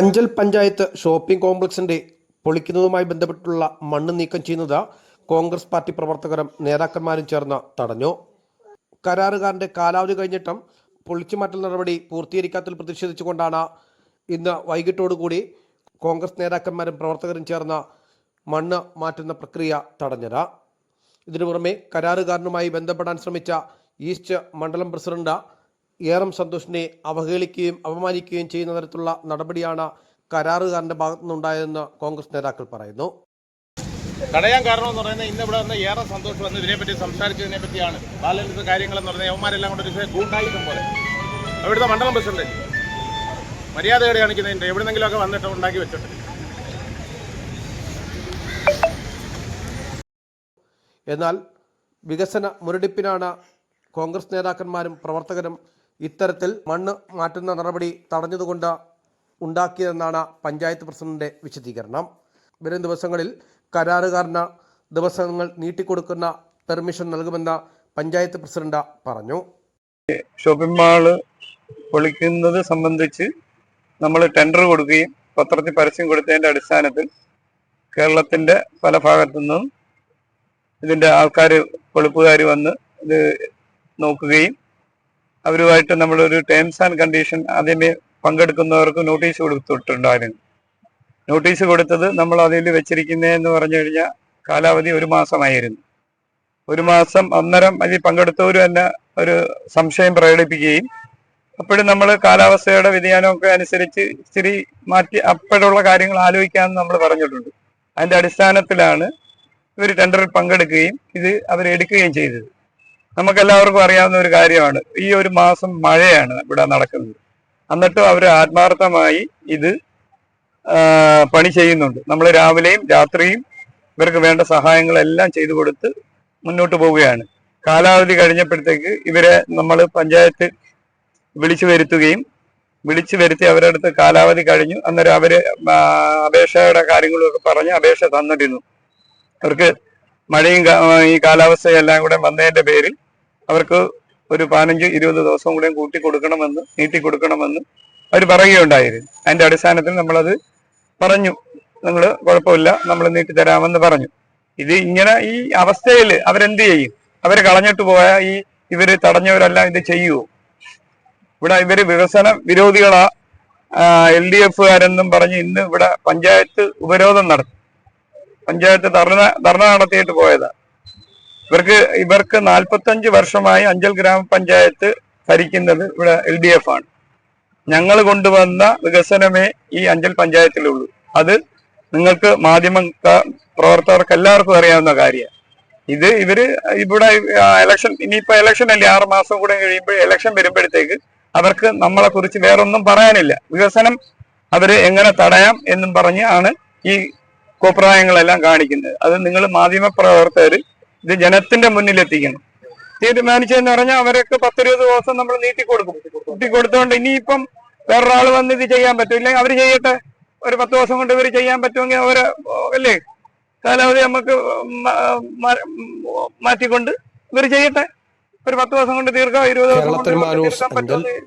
Anchal panchayat shopping കോംപ്ലക്സിന്റെ പൊളിക്കുന്നതുമായി ബന്ധപ്പെട്ടുള്ള മണ്ണ് നീക്കം ചെയ്യുന്നത് കോൺഗ്രസ് പാർട്ടി പ്രവർത്തകരും നേതാക്കന്മാരും ചേർന്ന് തടഞ്ഞു. കരാറുകാരന്റെ കാലാവധി കഴിഞ്ഞിട്ടും പൊളിച്ചുമാറ്റൽ നടപടി പൂർത്തീകരിക്കാത്തതിൽ പ്രതിഷേധിച്ചുകൊണ്ടാണ് ഇന്ന് വൈകിട്ടോടുകൂടി കോൺഗ്രസ് നേതാക്കന്മാരും പ്രവർത്തകരും ചേർന്ന് മണ്ണ് മാറ്റുന്ന പ്രക്രിയ തടഞ്ഞത്. ഇതിനു പുറമെ കരാറുകാരനുമായി ബന്ധപ്പെടാൻ ശ്രമിച്ച ഈസ്റ്റ് മണ്ഡലം പ്രസിഡന്റ് ഏറം സന്തോഷിനെ അവഹേളിക്കുകയും അപമാനിക്കുകയും ചെയ്യുന്ന തരത്തിലുള്ള നടപടിയാണ് കരാറുകാരന്റെ ഭാഗത്തു നിന്നുണ്ടായതെന്ന് കോൺഗ്രസ് നേതാക്കൾ പറയുന്നു. തടയാൻ കാരണം എന്ന് പറയുന്നത് ഇന്ന് ഇവിടെ വന്ന് ഏറെ സന്തോഷം വന്ന് ഇതിനെപ്പറ്റി സംസാരിച്ചതിനെ പറ്റിയാണ്. ബാലൻസ് കാര്യങ്ങളെന്ന് പറഞ്ഞാൽ യവന്മാരെല്ലാം കൊണ്ട് ഒരു ഗൂണ്ടായുധം പോലെ. അവിടുത്തെ മണ്ഡലം പ്രസിഡന്റ് മര്യാദയോടെ കാണിക്കുന്നതിന്റെ എവിടെന്നെങ്കിലുമൊക്കെ വന്നിട്ട് ഉണ്ടാക്കി വെച്ചിട്ട് എന്നാൽ വികസന മുരടിപ്പിനാണ് കോൺഗ്രസ് നേതാക്കന്മാരും പ്രവർത്തകരും ഇത്തരത്തിൽ മണ്ണ് മാറ്റുന്ന നടപടി തടഞ്ഞതുകൊണ്ട് ഉണ്ടാക്കിയതെന്നാണ് പഞ്ചായത്ത് പ്രസിഡന്റിന്റെ വിശദീകരണം. വരും ദിവസങ്ങളിൽ കരാറുകാരന് ദിവസങ്ങൾ നീട്ടിക്കൊടുക്കുന്ന പെർമിഷൻ നൽകുമെന്ന് പഞ്ചായത്ത് പ്രസിഡന്റ് പറഞ്ഞു. ഷോപ്പിംഗ് മാൾ പൊളിക്കുന്നത് സംബന്ധിച്ച് നമ്മൾ ടെൻഡർ കൊടുക്കുകയും പത്രത്തിൽ പരസ്യം കൊടുത്തതിന്റെ അടിസ്ഥാനത്തിൽ കേരളത്തിന്റെ പല ഭാഗത്തു നിന്നും ഇതിന്റെ ആൾക്കാർ പൊളിപ്പുകാർ വന്ന് ഇത് നോക്കുകയും അവരുമായിട്ട് നമ്മളൊരു ടേംസ് ആൻഡ് കണ്ടീഷൻ ആദ്യമേ പങ്കെടുക്കുന്നവർക്ക് നോട്ടീസ് കൊടുത്തിട്ടുണ്ടായിരുന്നു. നോട്ടീസ് കൊടുത്തത് നമ്മൾ അതിൽ വെച്ചിരിക്കുന്നതെന്ന് പറഞ്ഞു കഴിഞ്ഞാൽ കാലാവധി ഒരു മാസമായിരുന്നു. ഒരു മാസം അന്നേരം അതിൽ പങ്കെടുത്തവർ തന്നെ ഒരു സംശയം പ്രകടിപ്പിക്കുകയും അപ്പോഴും നമ്മൾ കാലാവസ്ഥയുടെ വ്യതിയാനമൊക്കെ അനുസരിച്ച് ഇച്ചിരി മാറ്റി അപ്പോഴുള്ള കാര്യങ്ങൾ ആലോചിക്കാമെന്ന് നമ്മൾ പറഞ്ഞിട്ടുണ്ട്. അതിന്റെ അടിസ്ഥാനത്തിലാണ് ഇവർ ടെൻഡറിൽ പങ്കെടുക്കുകയും ഇത് അവരെടുക്കുകയും ചെയ്തത്. നമുക്കെല്ലാവർക്കും അറിയാവുന്ന ഒരു കാര്യമാണ്. ഈ ഒരു മാസം മഴയാണ് ഇവിടെ നടക്കുന്നത്. എന്നിട്ടും അവർ ആത്മാർത്ഥമായി ഇത് പണി ചെയ്യുന്നുണ്ട്. നമ്മൾ രാവിലെയും രാത്രിയും ഇവർക്ക് വേണ്ട സഹായങ്ങളെല്ലാം ചെയ്തു കൊടുത്ത് മുന്നോട്ട് പോവുകയാണ്. കാലാവധി കഴിഞ്ഞപ്പോഴത്തേക്ക് ഇവരെ നമ്മൾ പഞ്ചായത്ത് വിളിച്ചു വരുത്തുകയും വിളിച്ചു വരുത്തി അവരുടെ അടുത്ത് കാലാവധി കഴിഞ്ഞു. അന്നേരം അവർ അപേക്ഷയുടെ കാര്യങ്ങളൊക്കെ പറഞ്ഞ് അപേക്ഷ തന്നിരുന്നു. അവർക്ക് മഴയും ഈ കാലാവസ്ഥയെല്ലാം കൂടെ വന്നതിന്റെ പേരിൽ അവർക്ക് ഒരു പതിനഞ്ച് ഇരുപത് ദിവസം കൂടെയും കൂട്ടി കൊടുക്കണമെന്ന് നീട്ടി കൊടുക്കണമെന്ന് അവർ പറയുകയുണ്ടായിരുന്നു. അതിന്റെ അടിസ്ഥാനത്തിൽ നമ്മളത് പറഞ്ഞു. നിങ്ങൾ കുഴപ്പമില്ല നമ്മൾ നീട്ടി തരാമെന്ന് പറഞ്ഞു. ഇത് ഇങ്ങനെ ഈ അവസ്ഥയിൽ അവരെന്ത് ചെയ്യും? അവർ കളഞ്ഞിട്ട് പോയ ഈ ഇവർ തടഞ്ഞവരെല്ലാം ഇത് ചെയ്യുമോ ഇവിടെ ഇവർ വികസന വിരോധികളാ. എൽ ഡി എഫുകാരെന്നും പറഞ്ഞ് ഇന്ന് ഇവിടെ പഞ്ചായത്ത് ഉപരോധം നടത്തി. പഞ്ചായത്ത് ധർണ ധർണ നടത്തിയിട്ട് പോയതാ. ഇവർക്ക് ഇവർക്ക് നാൽപ്പത്തഞ്ച് വർഷമായി അഞ്ചൽ ഗ്രാമപഞ്ചായത്ത് ഭരിക്കുന്നത് ഇവിടെ എൽ ഡി എഫ് ആണ്. ഞങ്ങൾ കൊണ്ടുവന്ന വികസനമേ ഈ അഞ്ചൽ പഞ്ചായത്തിലുള്ളൂ. അത് നിങ്ങൾക്ക് മാധ്യമ പ്രവർത്തകർക്ക് എല്ലാവർക്കും അറിയാവുന്ന കാര്യമാണ്. ഇത് ഇവർ ഇവിടെ ഇലക്ഷൻ ഇനിയിപ്പോ ഇലക്ഷൻ അല്ലേ ആറ് മാസം കൂടെ കഴിയുമ്പോൾ ഇലക്ഷൻ വരുമ്പോഴത്തേക്ക് അവർക്ക് നമ്മളെ കുറിച്ച് വേറൊന്നും പറയാനില്ല. വികസനം അവർ എങ്ങനെ തടയാം എന്നും പറഞ്ഞ് ആണ് ഈ കോപ്രായങ്ങളെല്ലാം കാണിക്കുന്നത്. അത് നിങ്ങൾ മാധ്യമ പ്രവർത്തകർ ഇത് ജനത്തിന്റെ മുന്നിൽ എത്തിക്കണം തീരുമാനിച്ചതെന്ന് പറഞ്ഞാൽ അവരൊക്കെ പത്തിരുപത് ദിവസം നമ്മൾ നീട്ടി കൊടുക്കും. നീട്ടി കൊടുത്തോണ്ട് ഇനിയിപ്പം വേറൊരാൾ വന്ന് ഇത് ചെയ്യാൻ പറ്റും. ഇല്ലെങ്കിൽ അവർ ചെയ്യട്ടെ. ഒരു പത്ത് ദിവസം കൊണ്ട് ഇവർ ചെയ്യാൻ പറ്റുമെങ്കിൽ അവരെ അല്ലേ? കാലാവധി നമുക്ക് മാറ്റിക്കൊണ്ട് ഇവർ ചെയ്യട്ടെ. ഒരു പത്ത് ദിവസം കൊണ്ട് തീർക്കാം ഇരുപത് ദിവസം കൊണ്ട് തീർക്കാൻ പറ്റുമെങ്കിൽ